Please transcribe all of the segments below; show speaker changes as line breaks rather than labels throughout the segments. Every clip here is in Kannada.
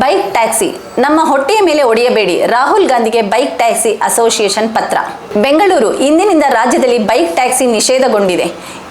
Bike taxi. ನಮ್ಮ ಹೊಟ್ಟೆಯ ಮೇಲೆ ಒಡೆಯಬೇಡಿ. ರಾಹುಲ್ ಗಾಂಧಿಗೆ ಬೈಕ್ ಟ್ಯಾಕ್ಸಿ ಅಸೋಸಿಯೇಷನ್ ಪತ್ರ. ಬೆಂಗಳೂರು ಇಂದಿನಿಂದ ರಾಜ್ಯದಲ್ಲಿ ಬೈಕ್ ಟ್ಯಾಕ್ಸಿ ನಿಷೇಧಗೊಂಡಿದೆ.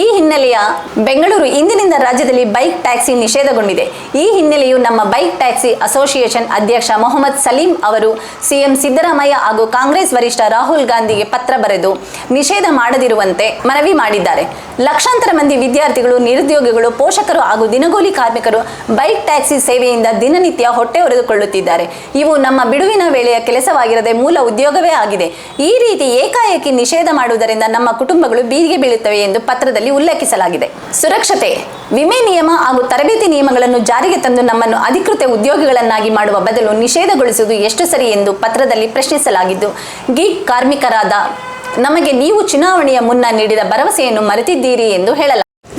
ಈ ಹಿನ್ನೆಲೆಯ ಬೆಂಗಳೂರು ಇಂದಿನಿಂದ ರಾಜ್ಯದಲ್ಲಿ ಬೈಕ್ ಟ್ಯಾಕ್ಸಿ ನಿಷೇಧಗೊಂಡಿದೆ. ಈ ಹಿನ್ನೆಲೆಯು ನಮ್ಮ ಬೈಕ್ ಟ್ಯಾಕ್ಸಿ ಅಸೋಸಿಯೇಷನ್ ಅಧ್ಯಕ್ಷ ಮೊಹಮ್ಮದ್ ಸಲೀಂ ಅವರು, ಸಿಎಂ ಸಿದ್ದರಾಮಯ್ಯ ಹಾಗೂ ಕಾಂಗ್ರೆಸ್ ವರಿಷ್ಠ ರಾಹುಲ್ ಗಾಂಧಿಗೆ ಪತ್ರ ಬರೆದು ನಿಷೇಧ ಮಾಡದಿರುವಂತೆ ಮನವಿ ಮಾಡಿದ್ದಾರೆ. ಲಕ್ಷಾಂತರ ಮಂದಿ ವಿದ್ಯಾರ್ಥಿಗಳು, ನಿರುದ್ಯೋಗಿಗಳು, ಪೋಷಕರು ಹಾಗೂ ದಿನಗೂಲಿ ಕಾರ್ಮಿಕರು ಬೈಕ್ ಟ್ಯಾಕ್ಸಿ ಸೇವೆಯಿಂದ ದಿನನಿತ್ಯ ಹೊಟ್ಟೆ ಹೊರೆದುಕೊಳ್ಳುತ್ತಿದ್ದಾರೆ ಇವು ನಮ್ಮ ಬಿಡುವಿನ ವೇಳೆಯ ಕೆಲಸವಾಗಿರದೆ ಮೂಲ ಉದ್ಯೋಗವೇ ಆಗಿದೆ. ಈ ರೀತಿ ಏಕಾಏಕಿ ನಿಷೇಧ ಮಾಡುವುದರಿಂದ ನಮ್ಮ ಕುಟುಂಬಗಳು ಬೀದಿಗೆ ಬೀಳುತ್ತವೆ ಎಂದು ಪತ್ರದಲ್ಲಿ ಉಲ್ಲೇಖಿಸಲಾಗಿದೆ. ಸುರಕ್ಷತೆ, ವಿಮೆ ನಿಯಮ ಹಾಗೂ ತರಬೇತಿ ನಿಯಮಗಳನ್ನು ಜಾರಿಗೆ ತಂದು ನಮ್ಮನ್ನು ಅಧಿಕೃತ ಉದ್ಯೋಗಿಗಳನ್ನಾಗಿ ಮಾಡುವ ಬದಲು ನಿಷೇಧಗೊಳಿಸುವುದು ಎಷ್ಟು ಸರಿ ಎಂದು ಪತ್ರದಲ್ಲಿ ಪ್ರಶ್ನಿಸಲಾಗಿದ್ದು ಗಿಗ್ ಕಾರ್ಮಿಕರಾದ ನಮಗೆ ನೀವು ಚುನಾವಣೆಯ ಮುನ್ನ ನೀಡಿದ ಭರವಸೆಯನ್ನು ಮರೆತಿದ್ದೀರಿ ಎಂದು ಹೇಳಲಾಗಿದೆ.